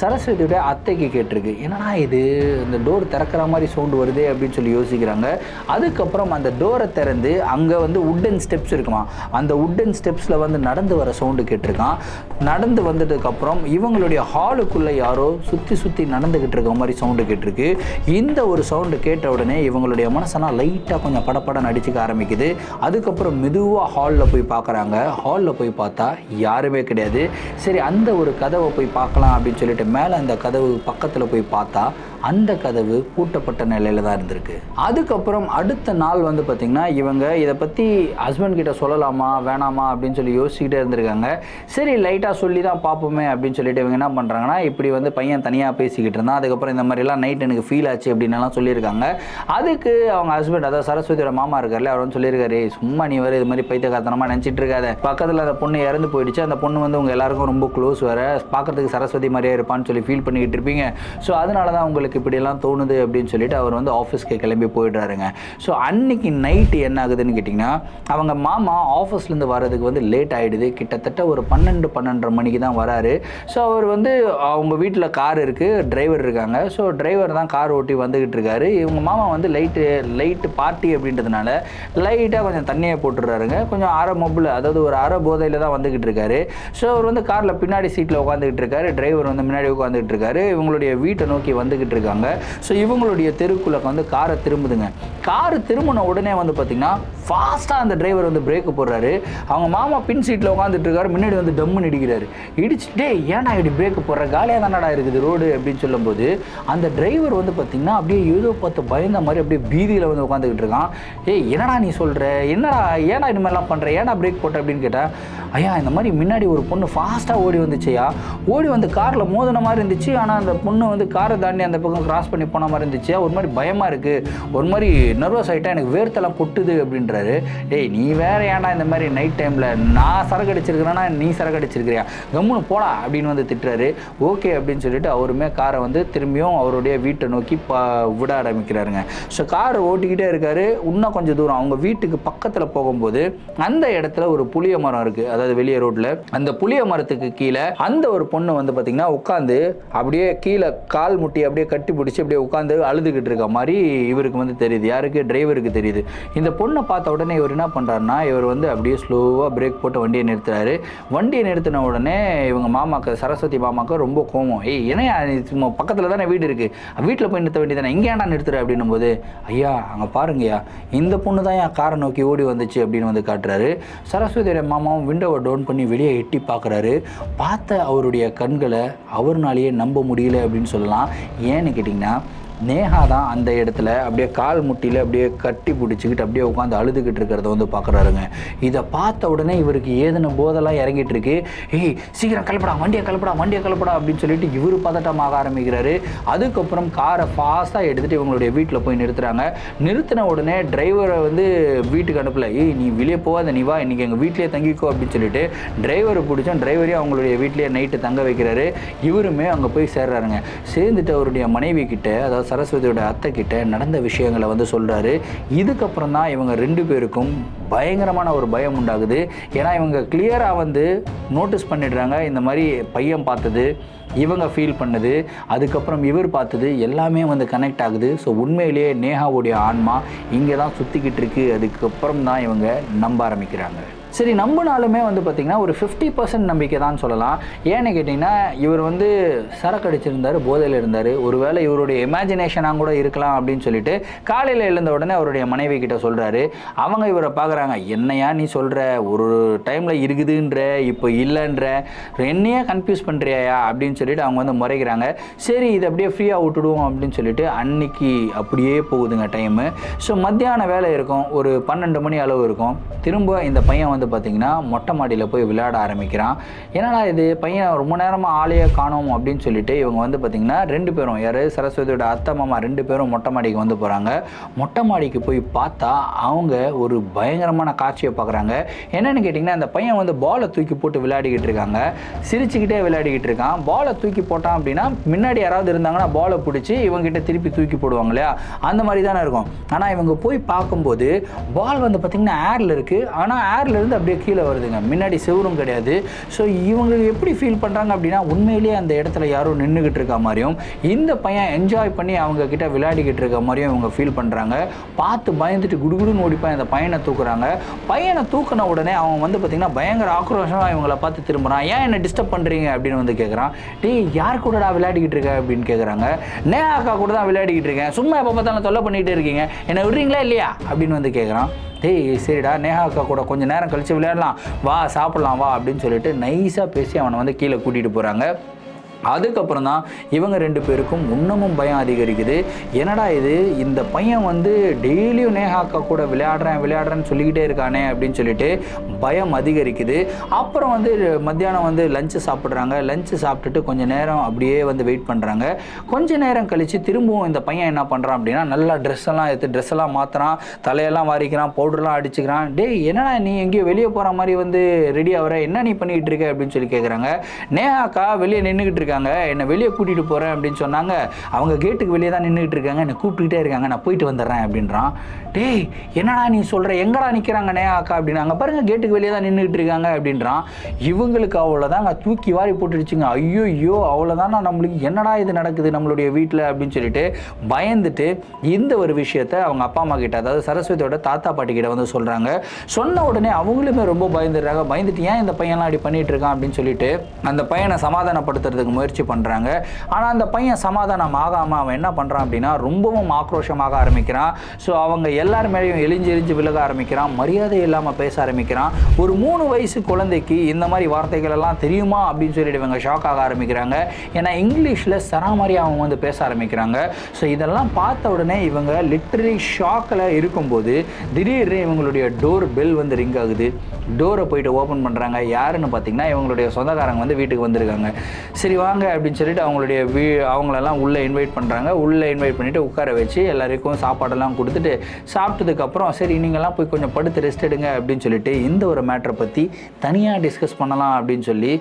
சரஸ்வதியோட அத்தைக்கு கேட்டிருக்கு. என்னடா இது? இந்த டோர் திறக்கிற மாதிரி சவுண்டு வருதே அப்படின்னு சொல்லி யோசிக்கிறாங்க. அதுக்கப்புறம் அந்த டோரை திறந்து அங்கே வந்து உட்டன் ஸ்டெப்ஸ் இருக்குமா? அந்த உட்டன் ஸ்டெப்ஸில் வந்து நடந்து வர சவுண்டு கேட்டிருக்கான். நடந்து வந்ததுக்கப்புறம் இவங்களுடைய ஹாலுக்குள்ளே யாரோ சுற்றி சுற்றி நடந்து நடந்துக்கிட்டு இருக்க மாதிரி சவுண்டு கேட்டிருக்கு. இந்த ஒரு சவுண்டு கேட்ட உடனே இவங்களுடைய மனசெல்லாம் லைட்டாக கொஞ்சம் படப்படம் நடிச்சுக்க ஆரம்பிக்குது. அதுக்கப்புறம் மெதுவாக ஹாலில் போய் பார்க்குறாங்க. ஹாலில் போய் பார்த்தா யாருமே கிடையாது. சரி அந்த ஒரு கதவை போய் பார்க்கலாம் அப்படின்னு சொல்லிட்டு மேலே அந்த கதவு பக்கத்தில் போய் பார்த்தா அந்த கதவு பூட்டப்பட்ட நிலையில தான் இருந்திருக்கு. அதுக்கப்புறம் அடுத்த நாள் வந்து பார்த்திங்கன்னா இவங்க இதை பற்றி ஹஸ்பண்ட் கிட்ட சொல்லலாமா வேணாமா அப்படின்னு சொல்லி யோசிச்சுக்கிட்டே இருந்திருக்காங்க. சரி லைட்டாக சொல்லி தான் பார்ப்போமே அப்படின்னு சொல்லிட்டு இவங்க என்ன பண்ணுறாங்கன்னா இப்படி வந்து பையன் தனியாக பேசிக்கிட்டு இருந்தான். அதுக்கப்புறம் இந்த மாதிரிலாம் நைட் எனக்கு ஃபீல் ஆச்சு அப்படின்னுலாம் சொல்லியிருக்காங்க. அதுக்கு அவங்க ஹஸ்பண்ட் அதாவது சரஸ்வதியோட மாமா இருக்கார்ல அவர் வந்து சொல்லியிருக்காரு சும்மா நீ வேறு இது மாதிரி பைத்தியக்காரத்தனமாக நினச்சிட்டு இருக்காத. பக்கத்தில் அந்த பொண்ணு இறந்து போயிடுச்சு. அந்த பொண்ணு வந்து உங்கள் எல்லாருக்கும் ரொம்ப க்ளோஸ் வேறு. பார்க்கறதுக்கு சரஸ்வதி மாதிரியே இருப்பான்னு சொல்லி ஃபீல் பண்ணிக்கிட்டு இருப்பீங்க. ஸோ அதனால தான் உங்களுக்கு இப்படியெல்லாம் தோணுது அப்படின்னு சொல்லிட்டு அவர் வந்து ஆஃபீஸ்க்கு கிளம்பி போயிடுறாருங்க. ஸோ அன்னைக்கு நைட்டு என்ன ஆகுதுன்னு கேட்டிங்கன்னா அவங்க மாமா ஆஃபீஸ்லேருந்து வர்றதுக்கு வந்து லேட் ஆகிடுது கிட்டத்தட்ட ஒரு பன்னெண்டு பன்னெண்டரை மணிக்கு தான் வராரு. ஸோ அவர் வந்து அவங்க வீட்டில் கார் இருக்குது டிரைவர் இருக்காங்க. ஸோ டிரைவர் தான் கார் ஓட்டி வந்துக்கிட்டு இருக்காரு. இவங்க மாமா வந்து லைட்டு லைட்டு பார்ட்டி அப்படின்றதுனால லைட்டாக கொஞ்சம் தண்ணியை போட்டுடுறாருங்க. கொஞ்சம் அரை மொபில் அதாவது ஒரு அரை போதையில் தான் வந்துக்கிட்டு இருக்காரு. ஸோ அவர் வந்து காரில் பின்னாடி சீட்டில் உட்காந்துக்கிட்டு இருக்காரு. டிரைவர் வந்து முன்னாடி உட்காந்துக்கிட்டு இருக்காரு. இவங்களுடைய வீட்டை நோக்கி வந்துக்கிட்டு இருக்காங்க ஸோ இவங்களுடைய தெருக்குள்ள வந்து காரை திரும்புதுங்க. கார் திரும்பின உடனே வந்து பார்த்திங்கன்னா ஃபாஸ்ட்டாக அந்த டிரைவர் வந்து பிரேக்கு போடுறாரு. அவங்க மாமா பின் சீட்டில் உட்காந்துட்டு இருக்காரு. முன்னாடி வந்து டம்முன்னு இடிக்கிறாரு. இடிச்சுட்டே ஏன்னா இப்படி பிரேக்கு போடுற? காலியாக தானடா இருக்குது ரோடு அப்படின்னு சொல்லும்போது அந்த டிரைவர் வந்து பார்த்திங்கன்னா அப்படியே ஏதோ பார்த்து பயந்த மாதிரி அப்படியே பீதியில் வந்து உட்காந்துக்கிட்டு இருக்கான். ஏய் என்னடா நீ சொல்கிற என்னடா ஏன்னா இது மாதிரிலாம் பண்ணுற ஏன்டா பிரேக் போட்ட? அப்படின்னு கேட்டேன் ஐயா இந்த மாதிரி முன்னாடி ஒரு பொண்ணு ஃபாஸ்ட்டாக ஓடி வந்துச்சுயா ஓடி வந்து காரில் மோதின மாதிரி இருந்துச்சு. ஆனால் அந்த பொண்ணு வந்து காரை தாண்டி அந்த பக்கம் கிராஸ் பண்ணி போன மாதிரி இருந்துச்சு. ஒரு மாதிரி பயமாக இருக்குது ஒரு மாதிரி நர்வஸ் ஆகிட்டா எனக்கு வேர்த்தெல்லாம் கொட்டுது அப்படின்றாரு. டேய் நீ வேற ஏன்டா இந்த மாதிரி நைட் டைமில் நான் சரக்கு அடிச்சிருக்கிறேன்னா நீ சரக்கு அடிச்சிருக்கிறியா கம்முன்னு போடா அப்படின்னு வந்து திட்டுறாரு. ஓகே அப்படின்னு சொல்லிட்டு அவருமே காரை வந்து திரும்பியும் அவருடைய வீட்டை நோக்கி ப விட ஆரம்பிக்கிறாருங்க. ஸோ கார் ஓட்டிக்கிட்டே இருக்காரு. இன்னும் கொஞ்சம் தூரம். அவங்க வீட்டுக்கு பக்கத்தில் போகும்போது அந்த இடத்துல ஒரு புளிய மரம் இருக்குது அதாவது வெளியே ரோட்டில் அந்த புளிய மரத்துக்கு கீழே அந்த ஒரு பொண்ணு வந்து பார்த்திங்கன்னா உட்காந்து அப்படியே கீழே கால் முட்டி அப்படியே கட்டி பிடிச்சி அப்படியே உட்காந்து அழுதுகிட்டு இருக்க மாதிரி இவருக்கு வந்து தெரியுது. யாருக்கு? டிரைவருக்கு தெரியுது. இந்த பொண்ணை பார்த்த உடனே இவர் என்ன பண்ணுறாருன்னா இவர் வந்து அப்படியே ஸ்லோவாக பிரேக் போட்டு வண்டியை நிறுத்துறாரு. வண்டியை நிறுத்தின உடனே இவங்க மாமாக்கு சரஸ்வதி மாமாக்கு ரொம்ப கோவம். ஏய் ஏன்னா சும்மா பக்கத்தில் தானே வீடு இருக்குது வீட்டில் போய் நிறுத்த வேண்டியதானே இங்கே ஏன்டா நிறுத்துற? அப்படின்னும் போது ஐயா அங்கே பாருங்கய்யா. இந்த பொண்ணு தான் என் காரை நோக்கி ஓடி வந்துச்சு அப்படின்னு வந்து காட்டுறாரு. சரஸ்வதியோட மாமாவும் விண்டோவை டவுன் பண்ணி வெளியே எட்டி பார்க்குறாரு. பார்த்த அவருடைய கண்களை அவர்னாலேயே நம்ப முடியல அப்படின்னு சொல்லலாம். ஏன் ஏன்னு கேட்டிங்கன்னா நேஹா தான் அந்த இடத்துல அப்படியே கால் முட்டியில் அப்படியே கட்டி பிடிச்சிக்கிட்டு அப்படியே உட்காந்து அழுதுகிட்டு இருக்கிறத வந்து பார்க்குறாருங்க இதை பார்த்த உடனே இவருக்கு ஏதுன போதெல்லாம் இறங்கிட்டு இருக்கு ஏய் சீக்கிரம் கலப்படா வண்டியை கலப்படா வண்டியை கலப்படா அப்படின்னு சொல்லிட்டு இவர் பதட்டமாக ஆரம்பிக்கிறாரு. அதுக்கப்புறம் காரை ஃபாஸ்ட்டாக எடுத்துகிட்டு இவங்களுடைய வீட்டில் போய் நிறுத்துறாங்க. நிறுத்தின உடனே டிரைவரை வந்து வீட்டுக்கு அனுப்பல. ஏய் நீ வெளியே போகாத நீ வா இன்றைக்கி எங்கள் வீட்டிலேயே தங்கிக்கோ அப்படின்னு சொல்லிட்டு டிரைவரை பிடிச்சோம். டிரைவரையும் அவங்களுடைய வீட்டிலேயே நைட்டு தங்க வைக்கிறாரு. இவருமே அங்கே போய் சேர்றாருங்க. சேர்ந்துட்டு அவருடைய மனைவி கிட்ட அதாவது சரஸ்வதியோட அத்தை கிட்ட நடந்த விஷயங்களை வந்து சொல்கிறாரு இதுக்கப்புறம் தான் இவங்க ரெண்டு பேருக்கும் பயங்கரமான ஒரு பயம் உண்டாகுது. ஏன்னா இவங்க கிளியராக வந்து நோட்டீஸ் பண்ணிடுறாங்க. இந்த மாதிரி பையன் பார்த்தது இவங்க ஃபீல் பண்ணது அதுக்கப்புறம் இவர் பார்த்தது எல்லாமே வந்து கனெக்ட் ஆகுது. ஸோ உண்மையிலேயே நேஹாவுடைய ஆன்மா இங்கே தான் சுற்றிக்கிட்டு இருக்கு. அதுக்கப்புறம் தான் இவங்க நம்ப ஆரம்பிக்கிறாங்க. சரி நம்பினாலுமே வந்து பார்த்திங்கன்னா ஒரு ஃபிஃப்டி பர்சன்ட் நம்பிக்கை தான் சொல்லலாம். ஏன்னு கேட்டிங்கன்னா இவர் வந்து சரக்கு அடிச்சிருந்தார் போதையில் இருந்தார். ஒருவேளை இவருடைய இமேஜினேஷனாக கூட இருக்கலாம் அப்படின்னு சொல்லிட்டு காலையில் எழுந்த உடனே அவருடைய மனைவி கிட்ட சொல்கிறாரு அவங்க இவரை பார்க்குறாங்க என்னையா நீ சொல்கிற ஒரு டைமில் இருக்குதுன்ற இப்போ இல்லைன்ற. என்னையே கன்ஃபியூஸ் பண்ணுறியா அப்படின்னு சொல்லிட்டு அவங்க வந்து முறைக்கிறாங்க. சரி இது அப்படியே ஃப்ரீயாக விட்டுடுவோம் அப்படின்னு சொல்லிட்டு அன்னைக்கு அப்படியே போகுதுங்க டைமு ஸோ மத்தியான வேலை இருக்கும். ஒரு பன்னெண்டு மணி அளவு இருக்கும். திரும்ப இந்த பையன் வந்து பார்த்திங்கன்னா மொட்டை மாடியில் போய் விளையாட ஆரம்பிக்கிறான். என்னடா இது? பையன் ரொம்ப நேரமாக ஆளையே காணோம் அப்படின்னு சொல்லிட்டு இவங்க வந்து பார்த்திங்கன்னா ரெண்டு பேரும் யார்? சரஸ்வதியோட அத்தை மாமா ரெண்டு பேரும் மொட்டை மாடிக்கு வந்து போகிறாங்க மொட்டை மாடிக்கு போய் பார்த்தா அவங்க ஒரு பயங்கரமான காட்சியை பார்க்குறாங்க என்னென்னு கேட்டிங்கன்னா அந்த பையன் வந்து பாலை தூக்கி போட்டு விளையாடிக்கிட்டு இருக்காங்க. சிரிச்சுக்கிட்டே விளையாடிக்கிட்டு இருக்கான். பாலை தூக்கி போட்டான் அப்படின்னா முன்னாடி யாராவது இருந்தாங்கன்னா பாலை பிடிச்சி இவங்ககிட்ட திருப்பி தூக்கி போடுவாங்க இல்லையா? அந்த மாதிரி தானே இருக்கும். ஆனால் இவங்க போய் பார்க்கும்போது பால் வந்து பார்த்திங்கன்னா ஏரில் இருக்குது ஆனால் ஏர்ல இருந்து அப்படியே கீழே வருதுங்க. முன்னாடி செவரும் கிடையாது. ஸோ இவங்க எப்படி ஃபீல் பண்ணுறாங்க அப்படின்னா உண்மையிலேயே அந்த இடத்துல யாரும் நின்றுக்கிட்டு இருக்க மாதிரியும் இந்த பையன் என்ஜாய் பண்ணி அவங்க கிட்ட விளையாடிக்கிட்டு இருக்க மாதிரியும் இவங்க ஃபீல் பண்ணுறாங்க பார்த்து பயந்துட்டு குடுகுடுன்னு ஓடிப்பான் அந்த பையனை தூக்குறாங்க. பையனை தூக்கின உடனே அவன் வந்து பார்த்திங்கன்னா பயங்கர ஆக்ரோஷமாக இவங்களை பார்த்து திரும்புகிறான் ஏன் என்ன டிஸ்டர்ப் பண்ணுறீங்க அப்படின்னு வந்து கேட்குறான் டேய் யார் கூடடா விளையாடிக்கிட்டு இருக்க? அப்படின்னு கேட்குறாங்க நே அக்கா கூட தான் விளையாடிக்கிட்டு இருக்கேன். சும்மா எப்போ பார்த்தாலும் தொல்லை பண்ணிகிட்டே இருக்கீங்க. என்னை விடுறீங்களா இல்லையா? அப்படின்னு வந்து கேட்குறான் டேய் சரிடா. நேஹா அக்கா கூட கொஞ்சம் நேரம் கழித்து விளையாடலாம். வா சாப்பிட்லாம் வா அப்படின்னு சொல்லிட்டு நைஸாக பேசி அவனை வந்து கீழே கூட்டிகிட்டு போகிறாங்க அதுக்கப்புறம் தான் இவங்க ரெண்டு பேருக்கும் இன்னமும் பயம் அதிகரிக்குது. என்னடா இது இந்த பையன் வந்து டெய்லியும் நேஹா அக்கா கூட விளையாடுறேன் விளையாடுறேன்னு சொல்லிக்கிட்டே இருக்கானே அப்படின்னு சொல்லிட்டு பயம் அதிகரிக்குது. அப்புறம் வந்து மத்தியானம் வந்து லஞ்சு சாப்பிட்றாங்க. லஞ்சு சாப்பிட்டுட்டு கொஞ்சம் நேரம் அப்படியே வந்து வெயிட் பண்ணுறாங்க கொஞ்ச நேரம் கழித்து திரும்பவும் இந்த பையன் என்ன பண்ணுறான் அப்படின்னா நல்லா ட்ரெஸ் எல்லாம் எடுத்து ட்ரெஸ் எல்லாம் மாற்றுறான் தலையெல்லாம் வாரிக்கிறான் பவுடர்லாம் அடிச்சுக்கிறான். டேய் என்னடா நீ எங்கேயோ வெளியே போகிற மாதிரி வந்து ரெடி ஆகிற? என்ன நீ பண்ணிக்கிட்டு இருக்க அப்படின்னு சொல்லி கேட்குறாங்க நேஹாக்கா வெளியே நின்றுக்கிட்டு இருக்காங்க. என்னை வெளியே கூட்டிகிட்டு போகிறேன் அப்படின்னு சொன்னாங்க. அவங்க கேட்டுக்கு வெளியே தான் நின்றுக்கிட்டு இருக்காங்க. என்னை கூப்பிட்டுக்கிட்டே இருக்காங்க. நான் போயிட்டு வந்துடுறேன் அப்படின்றான். டேய் என்னடா நீ சொல்கிற எங்கடா நிற்கிறாங்கண்ணே அக்கா அப்படின்னு. அப்படின்னாங்க பாருங்க கேட்டுக்கு வெளியே தான் நின்றுக்கிட்டு இருக்காங்க அப்படின்றான். இவங்களுக்கு அவ்வளோதாங்க தூக்கி வாரி போட்டுடுச்சுங்க. ஐயோ ஐயோ அவ்வளோதானா நம்மளுக்கு என்னடா இது நடக்குது நம்மளுடைய வீட்டில் அப்படின்னு சொல்லிட்டு பயந்துட்டு இந்த ஒரு விஷயத்த அவங்க அப்பா அம்மா கிட்ட அதாவது சரஸ்வதியோட தாத்தா பாட்டி கிட்ட வந்து சொல்கிறாங்க சொன்ன உடனே அவங்களுமே ரொம்ப பயந்துடுறாங்க. பயந்துட்டு ஏன் இந்த பையன்லாம் அப்படி பண்ணிட்டு இருக்கான்? அப்படின்னு சொல்லிட்டு அந்த பையனை சமாதானப்படுத்துறதுக்கு முயற்சி பண்ணுறாங்க ஆனால் அந்த பையன் சமாதானம் ஆகாமல் அவன் என்ன பண்ணுறான் அப்படின்னா ரொம்பவும் ஆக்ரோஷமாக ஆரம்பிக்கிறான். ஸோ அவங்க எல்லார் மேலேயும் எழிஞ்சு எழிஞ்சு விலக ஆரம்பிக்கிறான். மரியாதை இல்லாமல் பேச ஆரம்பிக்கிறான். ஒரு மூணு வயசு குழந்தைக்கு இந்த மாதிரி வார்த்தைகள் எல்லாம் தெரியுமா அப்படின்னு சொல்லிட்டு இவங்க ஷாக் ஆக ஆரம்பிக்கிறாங்க. ஏன்னா இங்கிலீஷில் சராமரி அவங்க வந்து பேச ஆரம்பிக்கிறாங்க. ஸோ இதெல்லாம் பார்த்த உடனே இவங்க லிட்ரலி ஷாக்கில் இருக்கும்போது திடீர்னு இவங்களுடைய டோர் பெல் வந்து ரிங் ஆகுது. டோரை போயிட்டு ஓப்பன் பண்ணுறாங்க யாருன்னு பார்த்தீங்கன்னா இவங்களுடைய சொந்தக்காரங்க வந்து வீட்டுக்கு வந்திருக்காங்க. சரி வாங்க அப்படின்னு சொல்லிட்டு அவங்களுடைய வீ அவங்களெல்லாம் உள்ளே இன்வைட் பண்ணுறாங்க உள்ளே இன்வைட் பண்ணிவிட்டு உட்கார வச்சு எல்லாருக்கும் சாப்பாடெல்லாம் கொடுத்துட்டு சாப்பிட்டதுக்கப்புறம் சரி நீங்கள்லாம் போய் கொஞ்சம் படுத்து ரெஸ்ட் எடுங்க அப்படின்னு சொல்லிட்டு இந்த ஒரு மேட்டரை பற்றி தனியாக டிஸ்கஸ் பண்ணலாம் அப்படின்னு சொல்லி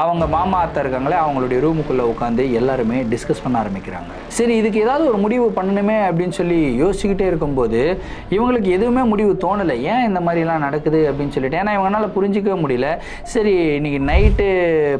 அவங்க மாமா அத்தை இருக்காங்களே அவங்களுடைய ரூமுக்குள்ளே உட்காந்து எல்லாருமே டிஸ்கஸ் பண்ண ஆரம்பிக்கிறாங்க. சரி இதுக்கு ஏதாவது ஒரு முடிவு பண்ணணுமே அப்படின்னு சொல்லி யோசிச்சுக்கிட்டே இருக்கும்போது இவங்களுக்கு எதுவுமே முடிவு தோணலை. ஏன் இந்த மாதிரிலாம் நடக்குது அப்படின்னு சொல்லிட்டு? ஏன்னா இவங்களால புரிஞ்சிக்கவே முடியல. சரி இன்னைக்கு நைட்டு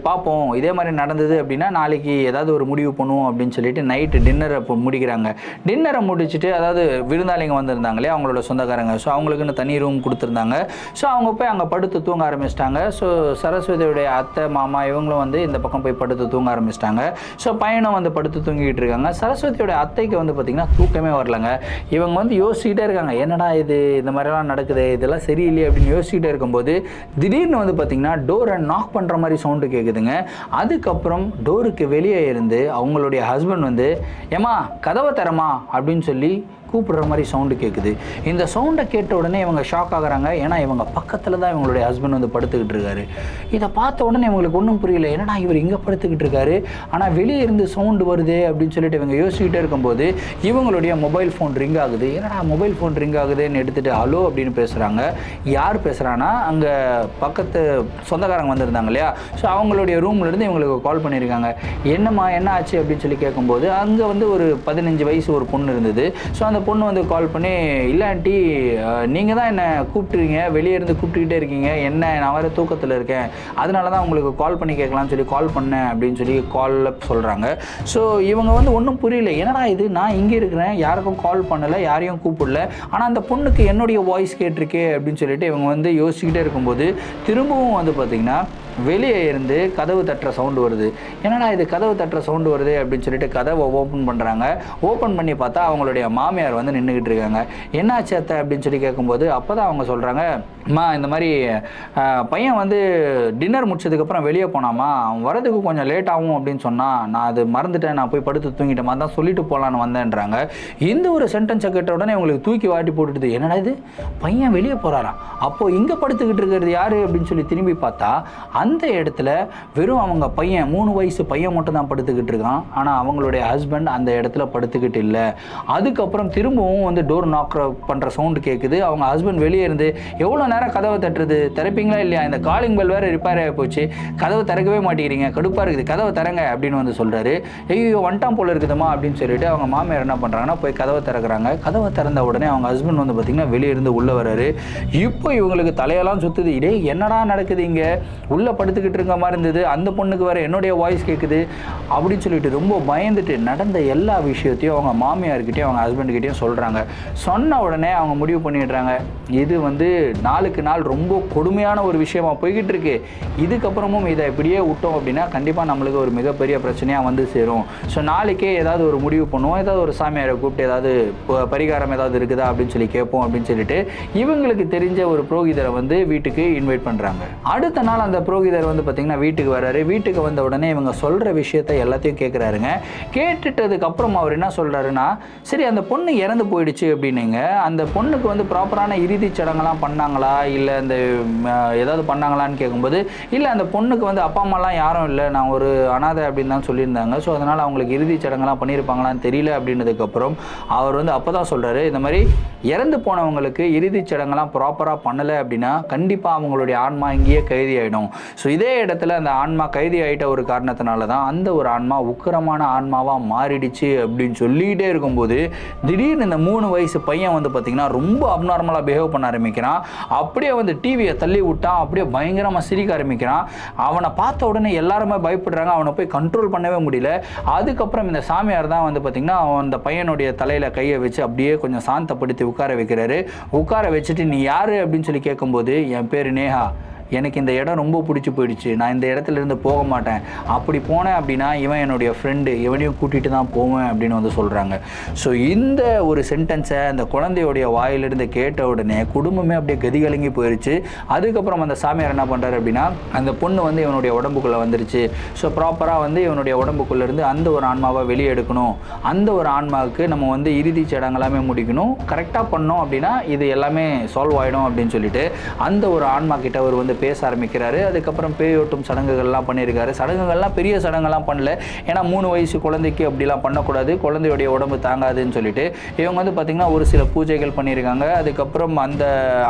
பார்ப்போம் இதே மாதிரி நடந்தது அப்படின்னு அப்படின்னா நாளைக்கு ஏதாவது ஒரு முடிவு பண்ணுவோம் அப்படின்னு சொல்லிட்டு நைட்டு டின்னரை முடிக்கிறாங்க. டின்னரை முடிச்சுட்டு அதாவது விருந்தாளிங்க வந்திருந்தாங்களே அவங்களோட சொந்தக்காரங்க. ஸோ அவங்களுக்குன்னு தனி ரூம் கொடுத்துருந்தாங்க. ஸோ அவங்க போய் அங்கே படுத்து தூங்க ஆரம்பிச்சிட்டாங்க. ஸோ சரஸ்வதியுடைய அத்தை மாமா இவங்களும் வந்து இந்த பக்கம் போய் படுத்து தூங்க ஆரம்பிச்சிட்டாங்க. ஸோ பையனும் வந்து படுத்து தூங்கிட்டு இருக்காங்க. சரஸ்வதியோட அத்தைக்கு வந்து பார்த்திங்கன்னா தூக்கமே வரலங்க. இவங்க வந்து யோசிச்சுக்கிட்டே இருக்காங்க. என்னடா இது? இந்த மாதிரிலாம் நடக்குது? இதெல்லாம் சரியில்லையே? அப்படின்னு யோசிச்சுட்டே இருக்கும்போது திடீர்னு வந்து பார்த்திங்கன்னா டோரை நாக் பண்ணுற மாதிரி சவுண்டு கேட்குதுங்க அதுக்கப்புறம் டோருக்கு வெளியே இருந்து அவங்களுடைய ஹஸ்பண்ட் வந்து ஏமா கதவை தரமா அப்படின்னு சொல்லி கூப்பிடுற மாதிரி சவுண்டு கேட்குது இந்த சவுண்டை கேட்ட உடனே இவங்க ஷாக் ஆகுறாங்க. ஏன்னா இவங்க பக்கத்தில் தான் இவங்களுடைய ஹஸ்பண்ட் வந்து படுத்துக்கிட்டு இருக்காரு. இதை பார்த்த உடனே இவங்களுக்கு ஒன்றும் புரியல. என்னடா இவர் இங்கே படுத்துக்கிட்டு இருக்காரு? ஆனால் வெளியே இருந்து சவுண்டு வருது அப்படின்னு சொல்லிட்டு இவங்க யோசிச்சுக்கிட்டே இருக்கும்போது இவங்களுடைய மொபைல் ஃபோன் ரிங் ஆகுது. என்னடா மொபைல் ஃபோன் ரிங் ஆகுதுன்னு எடுத்துகிட்டு ஹலோ அப்படின்னு பேசுகிறாங்க யார் பேசுகிறான்னா அங்கே பக்கத்து சொந்தக்காரங்க வந்திருந்தாங்க இல்லையா? ஸோ அவங்களுடைய ரூம்லேருந்து இவங்களுக்கு கால் பண்ணியிருக்காங்க. என்னம்மா என்ன ஆச்சு? அப்படின்னு சொல்லி கேட்கும்போது அங்கே வந்து ஒரு பதினஞ்சு வயசு ஒரு பொண்ணு இருந்தது. ஸோ அந்த பொண்ணு வந்து கால் பண்ணி இல்லை ஆண்டி நீங்கள் தான் என்னை கூப்பிட்டுருங்க வெளியே இருந்து கூப்பிட்டுக்கிட்டே இருக்கீங்க என்ன நான் வேறு தூக்கத்தில் இருக்கேன். அதனால தான் உங்களுக்கு கால் பண்ணி கேட்கலாம்னு சொல்லி கால் பண்ணேன் அப்படின்னு சொல்லி காலில் சொல்கிறாங்க ஸோ இவங்க வந்து ஒன்றும் புரியல. என்னடா இது? நான் இங்கே இருக்கிறேன். யாருக்கும் கால் பண்ணலை யாரையும் கூப்பிடல. ஆனால் அந்த பொண்ணுக்கு என்னுடைய வாய்ஸ் கேட்டிருக்கே அப்படின்னு சொல்லிட்டு இவங்க வந்து யோசிச்சுக்கிட்டே இருக்கும்போது திரும்பவும் வந்து பார்த்திங்கன்னா வெளியே இருந்து கதவு தட்டுற சவுண்டு வருது. என்னடா இது கதவு தட்டுற சவுண்டு வருது அப்படின்னு சொல்லிட்டு கதவை ஓப்பன் பண்ணுறாங்க ஓப்பன் பண்ணி பார்த்தா அவங்களுடைய மாமியார் வந்து நின்றுக்கிட்டு இருக்காங்க. என்ன அத்தை அப்படின்னு சொல்லி கேட்கும்போது அப்போ தான் அவங்க சொல்கிறாங்க அம்மா இந்த மாதிரி பையன் வந்து டின்னர் முடிச்சதுக்கப்புறம் வெளியே போனாமா? அவன் வரதுக்கு கொஞ்சம் லேட் ஆகும் அப்படின்னு சொன்னால் நான் அது மறந்துட்டேன். நான் போய் படுத்து தூங்கிட்டேன். தான் சொல்லிட்டு போகலான்னு வந்தேன்றாங்க. இந்த ஒரு சென்டென்ஸை கேட்ட உடனே உங்களுக்கு தூக்கி வாட்டி போட்டுடுது. என்னடா இது? பையன் வெளியே போகிறாராம் அப்போது இங்கே படுத்துக்கிட்டு இருக்கிறது யார்? அப்படின்னு சொல்லி திரும்பி பார்த்தா அந்த இடத்துல வெறும் அவங்க பையன் மூணு வயசு பையன் மட்டும் தான் படுத்துக்கிட்டு இருக்கான். ஆனால் அவங்களுடைய ஹஸ்பண்ட் அந்த இடத்துல படுத்துக்கிட்டு இல்லை. அதுக்கப்புறம் திரும்பவும் வந்து டோர் நாக் பண்ணுற சவுண்டு கேட்குது அவங்க ஹஸ்பண்ட் வெளியே இருந்து எவ்வளோ நேரம் கதவை தட்டுறது? திறப்பீங்களா இல்லையா? இந்த காலிங் பெல் வேறு ரிப்பேர் ஆகி போச்சு. கதவை திறக்கவே மாட்டேங்கிறீங்க. கடுப்பாக இருக்குது. கதவை திறங்க அப்படின்னு வந்து சொல்கிறாரு ஐயோ ஒன்டாம் போல் இருக்குதுமா அப்படின்னு சொல்லிட்டு அவங்க மாமியார் என்ன பண்ணுறாங்கன்னா போய் கதவை திறக்கிறாங்க. கதவை திறந்த உடனே அவங்க ஹஸ்பண்ட் வந்து பார்த்திங்கன்னா வெளியே இருந்து உள்ளே வராரு இப்போ இவங்களுக்கு தலையெல்லாம் சுற்றுது இடே என்னடா நடக்குது இங்கே? உள்ளே படுத்துக்கிட்டு இருக்க மாதிரி இருந்தது. அந்த பொண்ணுக்கு வேறு என்னுடைய வாய்ஸ் கேட்குது அப்படின்னு சொல்லிட்டு ரொம்ப பயந்துட்டு நடந்த எல்லா விஷயத்தையும் அவங்க மாமியார்கிட்டையும் அவங்க ஹஸ்பண்ட்கிட்டயும் சொல்கிறாங்க சொன்ன உடனே அவங்க முடிவு பண்ணிடுறாங்க. இது வந்து நாளுக்கு நாள் ரொம்ப கொடுமையான ஒரு விஷயமா போய்கிட்டு இருக்கு. இதுக்கப்புறமும் இதை இப்படியே விட்டோம் அப்படின்னா கண்டிப்பாக நம்மளுக்கு ஒரு மிகப்பெரிய பிரச்சனையாக வந்து சேரும். ஸோ நாளைக்கே ஏதாவது ஒரு முடிவு பண்ணுவோம். ஏதாவது ஒரு சாமியாரை கூப்பிட்டு ஏதாவது பரிகாரம் ஏதாவது இருக்குதா அப்படின்னு சொல்லி கேட்போம் அப்படின்னு சொல்லிட்டு இவங்களுக்கு தெரிஞ்ச ஒரு புரோகிதரை வந்து வீட்டுக்கு இன்வைட் பண்ணுறாங்க அடுத்த நாள் அந்த புரோகிதர் வந்து பார்த்திங்கன்னா வீட்டுக்கு வர்றாரு. வீட்டுக்கு வந்த உடனே இவங்க சொல்கிற விஷயத்தை எல்லாத்தையும் கேட்குறாருங்க கேட்டுட்டதுக்கு அப்புறம் அவர் என்ன சொல்கிறாருன்னா சரி அந்த பொண்ணு இறந்து போயிடுச்சு அப்படின்னுங்க. அந்த பொண்ணுக்கு வந்து ப்ராப்பரான இறுதிச் சடங்கெல்லாம் பண்ணாங்களா? இல்லை அந்த ஏதாவது பண்ணாங்களான்னு கேட்கும்போது இல்லை அந்த பொண்ணுக்கு வந்து அப்பா அம்மாலாம் யாரும் இல்லை. நான் ஒரு அனாதை அப்படின்னு தான் சொல்லியிருந்தாங்க. ஸோ அதனால் அவங்களுக்கு இறுதிச் சடங்கெல்லாம் பண்ணியிருப்பாங்களான்னு தெரியல. அப்படின்னதுக்கப்புறம் அவர் வந்து அப்போ தான் சொல்கிறாரு இந்த மாதிரி இறந்து போனவங்களுக்கு இறுதிச் சடங்கெல்லாம் ப்ராப்பராக பண்ணலை அப்படின்னா கண்டிப்பாக அவங்களுடைய ஆன்மா இங்கேயே கைதி ஆகிடும் ஸோ இதே இடத்துல அந்த ஆன்மா கைதி ஆகிட்ட ஒரு காரணத்தினால தான் அந்த ஒரு ஆன்மா உக்கிரமான ஆன்மாவாக மாறிடுச்சு அப்படின்னு சொல்லிக்கிட்டே இருக்கும்போது திடீர்னு இந்த மூணு வயசு பையன் வந்து பார்த்திங்கன்னா ரொம்ப அப்நார்மலாக பிஹேவ் பண்ண ஆரம்பிக்கிறான். அப்படியே வந்து டிவியை தள்ளி விட்டான். அப்படியே பயங்கரமாக சிரிக்க ஆரம்பிக்கிறான். அவனை பார்த்த உடனே எல்லாருமே பயப்படுறாங்க. அவனை போய் கண்ட்ரோல் பண்ணவே முடியல. அதுக்கப்புறம் இந்த சாமியார் தான் வந்து பார்த்திங்கன்னா அந்த பையனுடைய தலையில் கையை வச்சு அப்படியே கொஞ்சம் சாந்தப்படுத்தி உட்கார வைக்கிறாரு. உட்கார வச்சுட்டு நீ யார்? அப்படின்னு சொல்லி கேட்கும்போது என் பேர் நேஹா. எனக்கு இந்த இடம் ரொம்ப பிடிச்சி போயிடுச்சு. நான் இந்த இடத்துல இருந்து போக மாட்டேன். அப்படி போனேன் அப்படின்னா இவன் என்னுடைய ஃப்ரெண்டு இவனையும் கூட்டிகிட்டு தான் போவேன் அப்படின்னு வந்து சொல்கிறாங்க ஸோ இந்த ஒரு சென்டென்ஸை அந்த குழந்தையோடைய வாயிலிருந்து கேட்ட உடனே குடும்பமே அப்படியே கதிகலங்கி போயிடுச்சு அதுக்கப்புறம் அந்த சாமியார் என்ன பண்ணுறாரு அப்படின்னா அந்த பொண்ணு வந்து இவனுடைய உடம்புக்குள்ளே வந்துருச்சு. ஸோ ப்ராப்பராக வந்து இவனுடைய உடம்புக்குள்ளேருந்து அந்த ஒரு ஆன்மாவை வெளியே எடுக்கணும். அந்த ஒரு ஆன்மாவுக்கு நம்ம வந்து இறுதி சடங்கெல்லாமே முடிக்கணும். கரெக்டாக பண்ணோம் அப்படின்னா இது எல்லாமே சால்வ் ஆகிடும் அப்படின்னு சொல்லிட்டு அந்த ஒரு ஆன்மா கிட்ட அவர் வந்து பேச ஆரம்பிக்கிறாரு. அதுக்கப்புறம் பேயோட்டும் சடங்குகள்லாம் பண்ணியிருக்காரு. சடங்குகள்லாம் பெரிய சடங்கெல்லாம் பண்ணல. ஏன்னா மூணு வயசு குழந்தைக்கு அப்படிலாம் பண்ணக்கூடாது. குழந்தையுடைய உடம்பு தாங்காதுன்னு சொல்லிட்டு. இவங்க வந்து பார்த்திங்கன்னா ஒரு சில பூஜைகள் பண்ணியிருக்காங்க. அதுக்கப்புறம் அந்த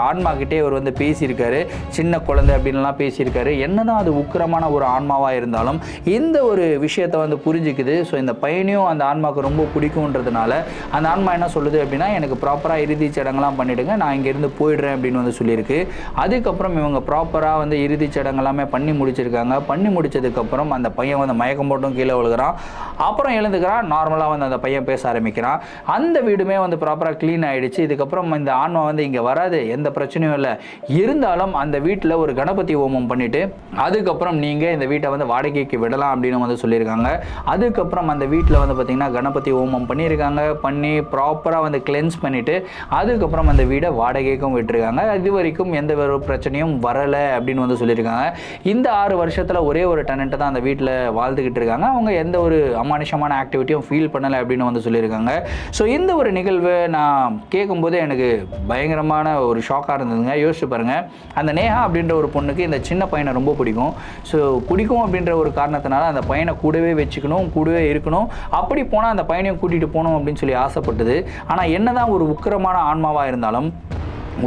ஆன்மாக்கிட்டே அவர் வந்து பேசியிருக்காரு. சின்ன குழந்தை அப்படின்லாம் பேசியிருக்காரு. என்னதான் அது உக்கிரமான ஒரு ஆன்மாவாக இருந்தாலும் இந்த ஒரு விஷயத்தை வந்து புரிஞ்சுக்குது. ஸோ இந்த பையனையும் அந்த ஆன்மாவுக்கு ரொம்ப பிடிக்குன்றதுனால அந்த ஆன்மா என்ன சொல்லுது அப்படின்னா எனக்கு ப்ராப்பராக இறுதி சடங்கெல்லாம் பண்ணிவிடுங்க நான் இங்கேருந்து போயிடுறேன் அப்படின்னு வந்து சொல்லியிருக்கு. அதுக்கப்புறம் இவங்க ப்ராப்பராக வந்து இறுதி சடங்கெல்லாமே பண்ணி முடிச்சிருக்காங்க. பண்ணி முடிச்சதுக்கப்புறம் அந்த பையன் வந்து மயக்கம் போட்டும் கீழே விழுகிறான். அப்புறம் எழுந்துக்கிறான். நார்மலாக வந்து அந்த பையன் பேச ஆரம்பிக்கிறான். அந்த வீடுமே வந்து ப்ராப்பராக க்ளீன் ஆகிடுச்சு இதுக்கப்புறம் இந்த ஆன்மா வந்து இங்கே வராது. எந்த பிரச்சனையும் இல்லை. இருந்தாலும் அந்த வீட்டில் ஒரு கணபதி ஹோமம் பண்ணிட்டு அதுக்கப்புறம் நீங்கள் இந்த வீட்டை வந்து வாடகைக்கு விடலாம் அப்படின்னு வந்து சொல்லியிருக்காங்க. அதுக்கப்புறம் அந்த வீட்டில் வந்து பார்த்திங்கன்னா கணபதி ஹோமம் பண்ணியிருக்காங்க. பண்ணி ப்ராப்பராக வந்து கிளென்ஸ் பண்ணிவிட்டு அதுக்கப்புறம் அந்த வீடை வாடகைக்கும் விட்டுருக்காங்க. இது வரைக்கும் எந்த ஒரு பிரச்சனையும் வரலை. அப்படின்னு வந்து சொல்லியிருக்காங்க. இந்த ஆறு வருஷத்தில் ஒரே ஒரு டெனண்ட்டை தான் அந்த வீட்டில் வாழ்ந்துக்கிட்டு இருக்காங்க. அவங்க எந்த ஒரு அமானுஷமான ஆக்டிவிட்டியும் ஃபீல் பண்ணலை அப்படின்னு வந்து சொல்லியிருக்காங்க. ஸோ இந்த ஒரு நிகழ்வு நான் கேட்கும்போது எனக்கு பயங்கரமான ஒரு ஷாக்காக இருந்ததுங்க. யோசிச்சு பாருங்கள் அந்த நேஹா அப்படின்ற ஒரு பொண்ணுக்கு இந்த சின்ன பையனை ரொம்ப பிடிக்கும். ஸோ பிடிக்கும் அப்படின்ற ஒரு காரணத்தினால அந்த பையனை கூடவே வச்சுக்கணும் கூடவே இருக்கணும். அப்படி போனால் அந்த பையனையும் கூட்டிகிட்டு போகணும் அப்படின்னு சொல்லி ஆசைப்பட்டது. ஆனால் என்னதான் ஒரு உக்கிரமான ஆன்மாவாக இருந்தாலும்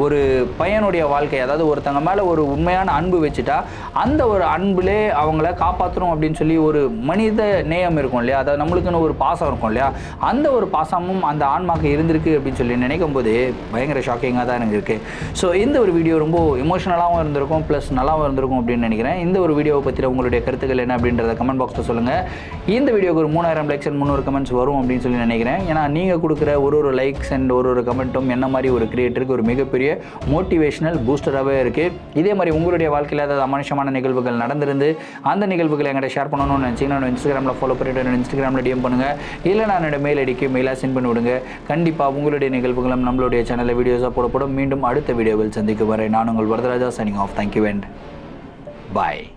ஒரு பையனுடைய வாழ்க்கை அதாவது ஒருத்தங்க மேலே ஒரு உண்மையான அன்பு வச்சுட்டா அந்த ஒரு அன்புலே அவங்கள காப்பாற்றணும் அப்படின்னு சொல்லி ஒரு மனித நேயம் இருக்கும் இல்லையா? அதாவது நம்மளுக்குன்னு ஒரு பாசம் இருக்கும் இல்லையா? அந்த ஒரு பாசமும் அந்த ஆன்மாக்கு இருந்திருக்கு அப்படின்னு சொல்லி நினைக்கும் போது பயங்கர ஷாக்கிங்காக தான் எனக்கு இருக்குது ஸோ இந்த ஒரு வீடியோ ரொம்ப எமோஷனலாகவும் இருந்திருக்கும் ப்ளஸ் நல்லாவும் இருந்திருக்கும் அப்படின்னு நினைக்கிறேன். இந்த ஒரு வீடியோவை பற்றின உங்களுடைய கருத்துக்கள் என்ன அப்படின்றத கமெண்ட் பாக்ஸில் சொல்லுங்கள் இந்த வீடியோக்கு ஒரு மூணாயிரம் லைக்ஸ் அண்ட் முந்நூறு கமெண்ட்ஸ் வரும் அப்படின்னு சொல்லி நினைக்கிறேன். ஏன்னா நீங்கள் கொடுக்குற ஒரு ஒரு லைக்ஸ் அண்ட் ஒரு ஒரு கமெண்ட்டும் என்ன மாதிரி ஒரு கிரியேட்டருக்கு ஒரு மிகப்பெரிய மோட்டிவேஷனல் பூஸ்டராகவே இருக்குது இதே மாதிரி உங்களுடைய வாழ்க்கையில் ஏதாவது அமானுஷமான நிகழ்வுகள் நடந்திருந்து அந்த நிகழ்வுகளை என்கிட்ட ஷேர் பண்ணணும்னு நினச்சிங்கன்னா நான் இன்ஸ்டாகிராமில் ஃபாலோ பண்ணிவிட்டு என்னோட இன்ஸ்டாகிராமில் டிஎம் பண்ணுங்கள் இல்லை நான் என்னோட மெயில் ஐடிக்கு மெயிலாக சென்ட் பண்ணி விடுங்க. கண்டிப்பாக உங்களுடைய நிகழ்வுகளும் நம்மளுடைய சேனலில் வீடியோஸாக போடப்படும். மீண்டும் அடுத்த வீடியோவில் சந்திக்கும் வரை நான் உங்கள் Varadaraja signing off thank you and bye